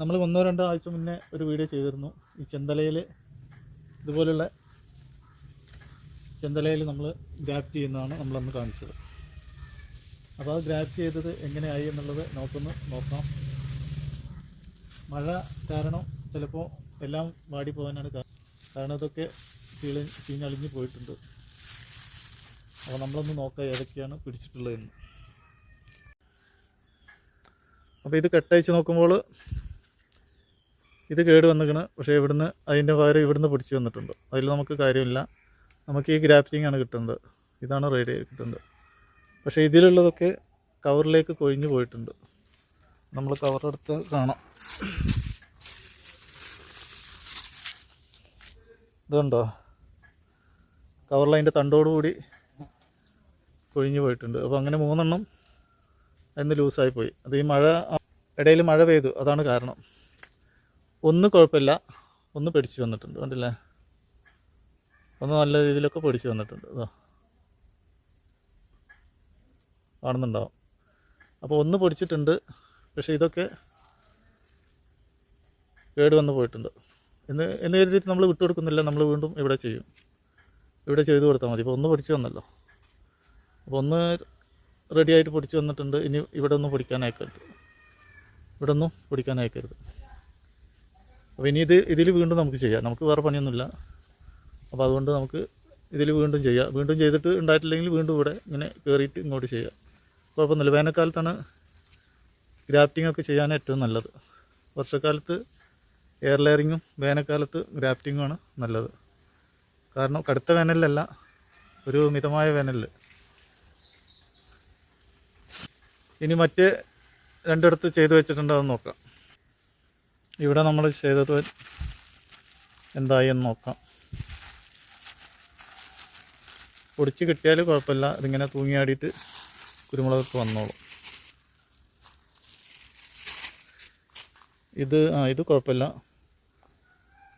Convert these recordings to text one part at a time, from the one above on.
നമ്മൾ ഒന്നോ രണ്ടോ ആഴ്ച മുന്നേ ഒരു വീഡിയോ ചെയ്തിരുന്നു. ഈ ചെന്തലയിൽ ഇതുപോലുള്ള ചെന്തലയിൽ നമ്മൾ ഗ്രാഫ്റ്റ് ചെയ്യുന്നതാണ് നമ്മളന്ന് കാണിച്ചത്. അപ്പോൾ അത് ഗ്രാഫ്റ്റ് ചെയ്തത് എങ്ങനെയായി എന്നുള്ളത് നമുക്കൊന്ന് നോക്കാം. മഴ കാരണം ചിലപ്പോൾ എല്ലാം വാടി പോകാനാണ് കാരണം ഇതൊക്കെ ചീളി ചീഞ്ഞളിഞ്ഞ് പോയിട്ടുണ്ട്. അപ്പോൾ നമ്മളൊന്ന് നോക്കാം ഏതൊക്കെയാണ് പിടിച്ചിട്ടുള്ളതെന്ന്. അപ്പോൾ ഇത് കെട്ടയച്ച് നോക്കുമ്പോൾ ഇത് കേട് വന്നിക്കണ്. പക്ഷേ ഇവിടുന്ന് അതിന്റെ പകരം ഇവിടുന്ന് പിടിച്ച് വന്നിട്ടുണ്ട്. അതിൽ നമുക്ക് കാര്യമില്ല. നമുക്ക് ഈ ഗ്രാഫ്റ്റിംഗ് ആണ് കിട്ടുന്നത് ഇതാണ് റേഡിയ കിട്ടുന്നത് പക്ഷേ ഇതിലുള്ളതൊക്കെ കവറിലേക്ക് കൊഴിഞ്ഞു പോയിട്ടുണ്ട്. നമ്മൾ കവറെടുത്ത് കാണാം. ഇതുണ്ടോ? കവറിൽ അതിന്റെ തണ്ടോടുകൂടി കൊഴിഞ്ഞു പോയിട്ടുണ്ട്. അപ്പോൾ അങ്ങനെ മൂന്നെണ്ണം അതിന് ലൂസായി പോയി. അത് ഈ മഴ ഇടയിൽ മഴ പെയ്തു. അതാണ് കാരണം. ഒന്ന് കുഴപ്പമില്ല. ഒന്ന് പിടിച്ചു വന്നിട്ടുണ്ട്. കണ്ടില്ലേ? ഒന്ന് നല്ല രീതിയിലൊക്കെ പിടിച്ചു വന്നിട്ടുണ്ട്. അതോ കാണുന്നുണ്ടാവും. അപ്പോൾ ഒന്ന് പൊടിച്ചിട്ടുണ്ട്. പക്ഷേ ഇതൊക്കെ കേട് വന്ന് പോയിട്ടുണ്ട്. എന്ന് എന്ന് കരുതിയിട്ട് നമ്മൾ വിട്ടു വിട്ടുകൊടുക്കുന്നില്ല നമ്മൾ വീണ്ടും ഇവിടെ ചെയ്യും. ഇവിടെ ചെയ്ത് കൊടുത്താൽ മതി. ഇപ്പോൾ ഒന്ന് പൊടിച്ച് വന്നല്ലോ. അപ്പോൾ ഒന്ന് റെഡിയായിട്ട് പൊടിച്ച് വന്നിട്ടുണ്ട്. ഇനി ഇവിടെ ഒന്നും പൊടിക്കാൻ അയക്കരുത് ഇവിടെ ഒന്നും പൊടിക്കാൻ അയക്കരുത് അപ്പോൾ ഇനി ഇത് ഇതിൽ വീണ്ടും നമുക്ക് ചെയ്യാം. നമുക്ക് വേറെ പണിയൊന്നുമില്ല. അപ്പോൾ അതുകൊണ്ട് നമുക്ക് ഇതിൽ വീണ്ടും ചെയ്യാം. വീണ്ടും ചെയ്തിട്ട് ഉണ്ടായിട്ടില്ലെങ്കിൽ വീണ്ടും ഇവിടെ ഇങ്ങനെ കയറിയിട്ട് ഇങ്ങോട്ട് ചെയ്യാം. കുഴപ്പമൊന്നുമില്ല. വേനൽക്കാലത്താണ് ഗ്രാഫ്റ്റിംഗ് ഒക്കെ ചെയ്യാൻ ഏറ്റവും നല്ലത്. വർഷക്കാലത്ത് എയർ ലെയറിങ്ങും വേനൽക്കാലത്ത് ഗ്രാഫ്റ്റിങ്ങുമാണ് നല്ലത്. കാരണം കടുത്ത വേനലിലല്ല ഒരു മിതമായ വേനലിൽ ഇനി മറ്റേ രണ്ടിടത്ത് ചെയ്തു വെച്ചിട്ടുണ്ടോ എന്ന് നോക്കാം. ഇവിടെ നമ്മൾ ചെയ്തത് എന്തായി എന്ന് നോക്കാം. പൊടിച്ച് കിട്ടിയാൽ കുഴപ്പമില്ല. ഇതിങ്ങനെ തൂങ്ങിയാടിയിട്ട് കുരുമുളകൊക്കെ വന്നോളും. ഇത് ആ ഇത് കുഴപ്പമില്ല.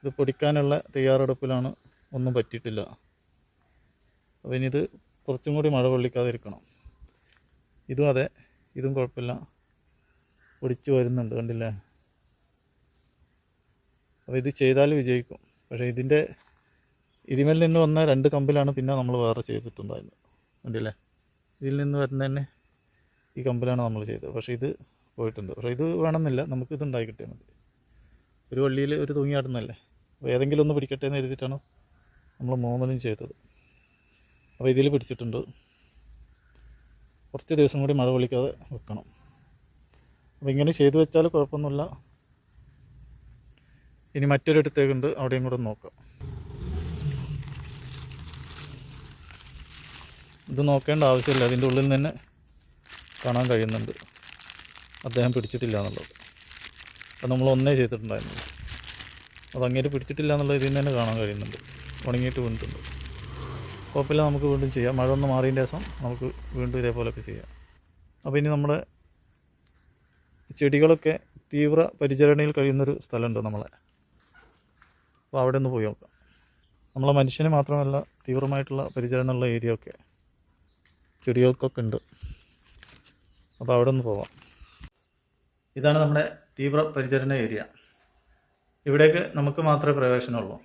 ഇത് പൊടിക്കാനുള്ള തയ്യാറെടുപ്പിലാണ്. ഒന്നും പറ്റിയിട്ടില്ല. അപ്പോൾ ഇനി ഇത് കുറച്ചും കൂടി മഴ കൊള്ളിക്കാതിരിക്കണം ഇതും അതെ. ഇതും കുഴപ്പമില്ല. പൊടിച്ച് വരുന്നുണ്ട്. കണ്ടില്ലേ? അപ്പോൾ ഇത് ചെയ്താൽ വിജയിക്കും. പക്ഷേ ഇതിന്റെ ഇതിമേൽ നിന്ന് വന്ന രണ്ട് കമ്പിലാണ് പിന്നെ നമ്മൾ വേറെ ചെയ്തിട്ടുണ്ടായിരുന്നത്. കണ്ടില്ലേ? ഇതിൽ നിന്ന് വരുന്ന തന്നെ ഈ കമ്പിലാണ് നമ്മൾ ചെയ്തത്. പക്ഷേ ഇത് പോയിട്ടുണ്ട്. പക്ഷേ ഇത് വേണമെന്നില്ല. നമുക്ക് ഇത് ഉണ്ടായി കിട്ടിയാൽ മതി. ഒരു വള്ളിയിൽ ഒരു തൂങ്ങിയാടുന്നല്ലേ അപ്പോൾ ഏതെങ്കിലും ഒന്ന് പിടിക്കട്ടെ എന്ന് എഴുതിയിട്ടാണ് നമ്മൾ മൂന്നിനും ചെയ്തത്. അപ്പോൾ ഇതിൽ പിടിച്ചിട്ടുണ്ട്. കുറച്ച് ദിവസം കൂടി മഴ വിളിക്കാതെ വെക്കണം. അപ്പോൾ ഇങ്ങനെ ചെയ്തു വെച്ചാൽ കുഴപ്പമൊന്നുമില്ല. ഇനി മറ്റൊരിടത്തേക്കുണ്ട് അവിടെയും കൂടെ നോക്കാം. ഇത് നോക്കേണ്ട ആവശ്യമില്ല. അതിന്റെ ഉള്ളിൽ നിന്ന് കാണാൻ കഴിയുന്നുണ്ട്. അദ്ദേഹം പിടിച്ചിട്ടില്ല എന്നുള്ളത്. അത് നമ്മൾ ഒന്നേ ചെയ്തിട്ടുണ്ടായിരുന്നു. അത് അങ്ങേര് പിടിച്ചിട്ടില്ല എന്നുള്ള ഇതിൽ തന്നെ കാണാൻ കഴിയുന്നുണ്ട്. ഉണങ്ങിയിട്ട് വീണിട്ടുണ്ട്. കുഴപ്പമില്ല നമുക്ക് വീണ്ടും ചെയ്യാം. മഴ ഒന്ന് മാറിയതിന്റെ ശേഷം നമുക്ക് വീണ്ടും ഇതേപോലെയൊക്കെ ചെയ്യാം. അപ്പോൾ ഇനി നമ്മുടെ ചെടികളൊക്കെ തീവ്ര പരിചരണയിൽ കഴിയുന്നൊരു സ്ഥലമുണ്ട് നമ്മളെ. അപ്പോൾ അവിടെ ഒന്ന് പോയി നോക്കാം. നമ്മളെ മനുഷ്യന് മാത്രമല്ല തീവ്രമായിട്ടുള്ള പരിചരണമുള്ള ഏരിയ ഒക്കെ ചെടികൾക്കൊക്കെ ഉണ്ട്. അപ്പോൾ അവിടെ ഒന്ന് പോവാം. ഇതാണ് നമ്മുടെ തീവ്ര പരിചരണ ഏരിയ. ഇവിടേക്ക് നമുക്ക് മാത്രമേ പ്രവേശനമുള്ളൂ.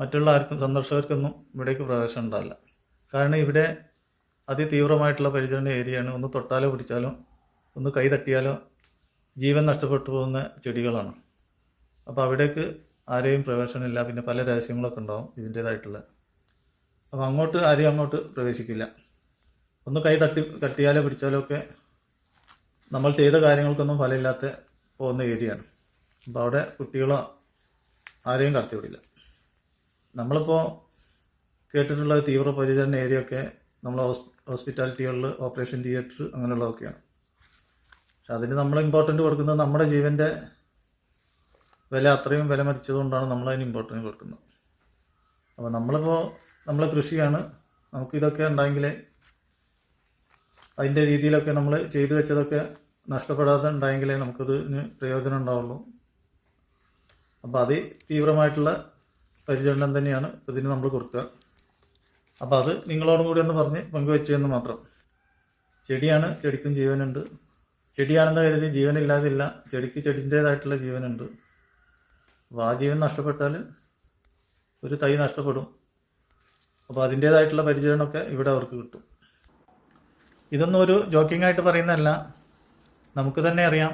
മറ്റുള്ള ആർക്കും സന്ദർശകർക്കൊന്നും ഇവിടേക്ക് പ്രവേശനം ഉണ്ടാവില്ല. കാരണം ഇവിടെ അതിതീവ്രമായിട്ടുള്ള പരിചരണ ഏരിയയാണ്. ഒന്ന് തൊട്ടാലോ പിടിച്ചാലോ ഒന്ന് കൈ തട്ടിയാലോ ജീവൻ നഷ്ടപ്പെട്ടു പോകുന്ന ചെടികളാണ്. അപ്പോൾ അവിടേക്ക് ആരെയും പ്രവേശനമില്ല. പിന്നെ പല രഹസ്യങ്ങളൊക്കെ ഉണ്ടാവും ഇതിന്റേതായിട്ടുള്ള. അപ്പോൾ അങ്ങോട്ട് ആരെയും അങ്ങോട്ട് പ്രവേശിക്കില്ല. ഒന്ന് കൈ തട്ടി തട്ടിയാലോ പിടിച്ചാലോ ഒക്കെ നമ്മൾ ചെയ്ത കാര്യങ്ങൾക്കൊന്നും ഫലമില്ലാത്ത പോകുന്ന ഏരിയയാണ്. അപ്പോൾ അവിടെ കുട്ടികളോ ആരെയും കടത്തിവിടില്ല നമ്മളിപ്പോൾ കേട്ടിട്ടുള്ള തീവ്ര പരിചരണ ഏരിയ ഒക്കെ നമ്മൾ ഹോസ്പിറ്റാലിറ്റികളിൽ ഓപ്പറേഷൻ തിയേറ്റർ അങ്ങനെയുള്ളതൊക്കെയാണ്. പക്ഷെ അതിന് നമ്മൾ ഇമ്പോർട്ടന്റ് കൊടുക്കുന്നത് നമ്മുടെ ജീവന്റെ വില അത്രയും വില മതിച്ചതുകൊണ്ടാണ് നമ്മൾ അതിന് ഇമ്പോർട്ടൻസ് കൊടുക്കുന്നത്. അപ്പോൾ നമ്മളിപ്പോൾ നമ്മളെ കൃഷിയാണ്. നമുക്കിതൊക്കെ ഉണ്ടെങ്കിൽ അതിന്റെ രീതിയിലൊക്കെ നമ്മൾ ചെയ്തു വെച്ചതൊക്കെ നഷ്ടപ്പെടാതെ ഉണ്ടായെങ്കിലേ നമുക്കതിന് പ്രയോജനം ഉണ്ടാവുള്ളൂ. അപ്പോൾ അത് തീവ്രമായിട്ടുള്ള പരിചരണം തന്നെയാണ് ഇതിന് നമ്മൾ കൊടുക്കുക. അപ്പോൾ അത് നിങ്ങളോടും കൂടി ഒന്ന് പറഞ്ഞ് പങ്കുവെച്ചതെന്ന് മാത്രം. ചെടിയാണ് ചെടിക്കും ജീവനുണ്ട്. ചെടിയാണെന്ന് കരുതി ജീവനില്ലാതില്ല. ചെടിക്ക് ചെടിന്റേതായിട്ടുള്ള ജീവനുണ്ട്. അപ്പോൾ നഷ്ടപ്പെട്ടാൽ ഒരു തൈ നഷ്ടപ്പെടും. അപ്പോൾ അതിന്റേതായിട്ടുള്ള പരിചരണമൊക്കെ ഇവിടെ അവർക്ക് കിട്ടും. ഇതൊന്നും ഒരു ജോക്കിംഗ് ആയിട്ട് പറയുന്നതല്ല. നമുക്ക് തന്നെ അറിയാം.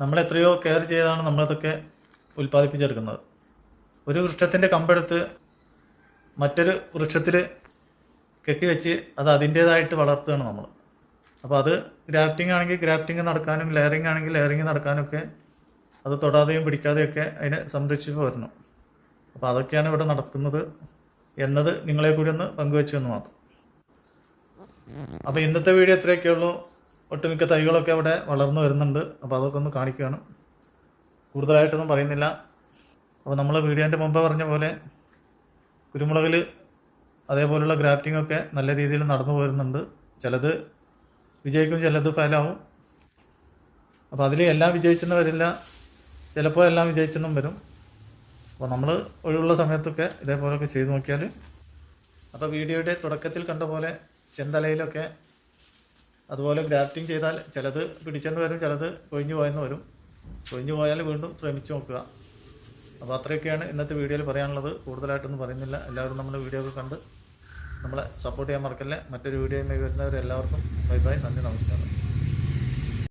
നമ്മൾ എത്രയോ കെയർ ചെയ്താണ് നമ്മളതൊക്കെ ഉൽപ്പാദിപ്പിച്ചെടുക്കുന്നത്. ഒരു വൃക്ഷത്തിന്റെ കമ്പെടുത്ത് മറ്റൊരു വൃക്ഷത്തിൽ കെട്ടിവെച്ച് അത് അതിന്റേതായിട്ട് വളർത്തുകയാണ് നമ്മൾ. അപ്പോൾ അത് ഗ്രാഫ്റ്റിംഗ് ആണെങ്കിൽ ഗ്രാഫ്റ്റിംഗ് നടക്കാനും ലെയറിംഗ് ആണെങ്കിൽ ലെയറിംഗ് നടക്കാനൊക്കെ അത് തൊടാതെയും പിടിക്കാതെയൊക്കെ അതിനെ സംരക്ഷിച്ച് വരണം അപ്പോൾ അതൊക്കെയാണ് ഇവിടെ നടക്കുന്നത് എന്നത് നിങ്ങളെ കൂടി ഒന്ന് പങ്കുവെച്ചു എന്ന് മാത്രം. അപ്പോൾ ഇന്നത്തെ വീഡിയോ എത്രയൊക്കെ ഉള്ളൂ. ഒട്ടുമിക്ക തൈകളൊക്കെ അവിടെ വളർന്നു വരുന്നുണ്ട്. അപ്പോൾ അതൊക്കെ ഒന്ന് കാണിക്കുകയാണ്. കൂടുതലായിട്ടൊന്നും പറയുന്നില്ല. അപ്പോൾ നമ്മൾ വീഡിയോന്റെ മുമ്പ് പറഞ്ഞ പോലെ കുരുമുളകിൽ അതേപോലെയുള്ള ഗ്രാഫ്റ്റിംഗ് ഒക്കെ നല്ല രീതിയിൽ നടന്നു പോരുന്നുണ്ട്. ചിലത് വിജയിക്കും ചിലത് ഫലമാവും അപ്പോൾ അതിൽ എല്ലാം വിജയിച്ചെന്ന് വരില്ല ചിലപ്പോൾ എല്ലാം വിജയിച്ചെന്നും വരും. അപ്പോൾ നമ്മൾ ഒഴിവുള്ള സമയത്തൊക്കെ ഇതേപോലെയൊക്കെ ചെയ്തു നോക്കിയാൽ അപ്പോൾ വീഡിയോയുടെ തുടക്കത്തിൽ കണ്ട പോലെ ചെന്തലയിലൊക്കെ അതുപോലെ ഗ്രാഫ്റ്റിംഗ് ചെയ്താൽ ചിലത് പിടിച്ചെന്ന് വരും ചിലത് കൊഴിഞ്ഞു പോയെന്ന് വരും. കൊഴിഞ്ഞു പോയാൽ വീണ്ടും ശ്രമിച്ചു നോക്കുക. അപ്പോൾ അത്രയൊക്കെയാണ് ഇന്നത്തെ വീഡിയോയിൽ പറയാനുള്ളത്. കൂടുതലായിട്ടൊന്നും പറയുന്നില്ല. എല്ലാവരും നമ്മുടെ വീഡിയോ ഒക്കെ കണ്ട് നമ്മളെ സപ്പോർട്ട് ചെയ്യാൻ മറക്കല്ലേ. മറ്റൊരു വീഡിയോയുമായി വരുന്നവരെല്ലാവർക്കും ബൈ ബൈ. നന്ദി നമസ്കാരം.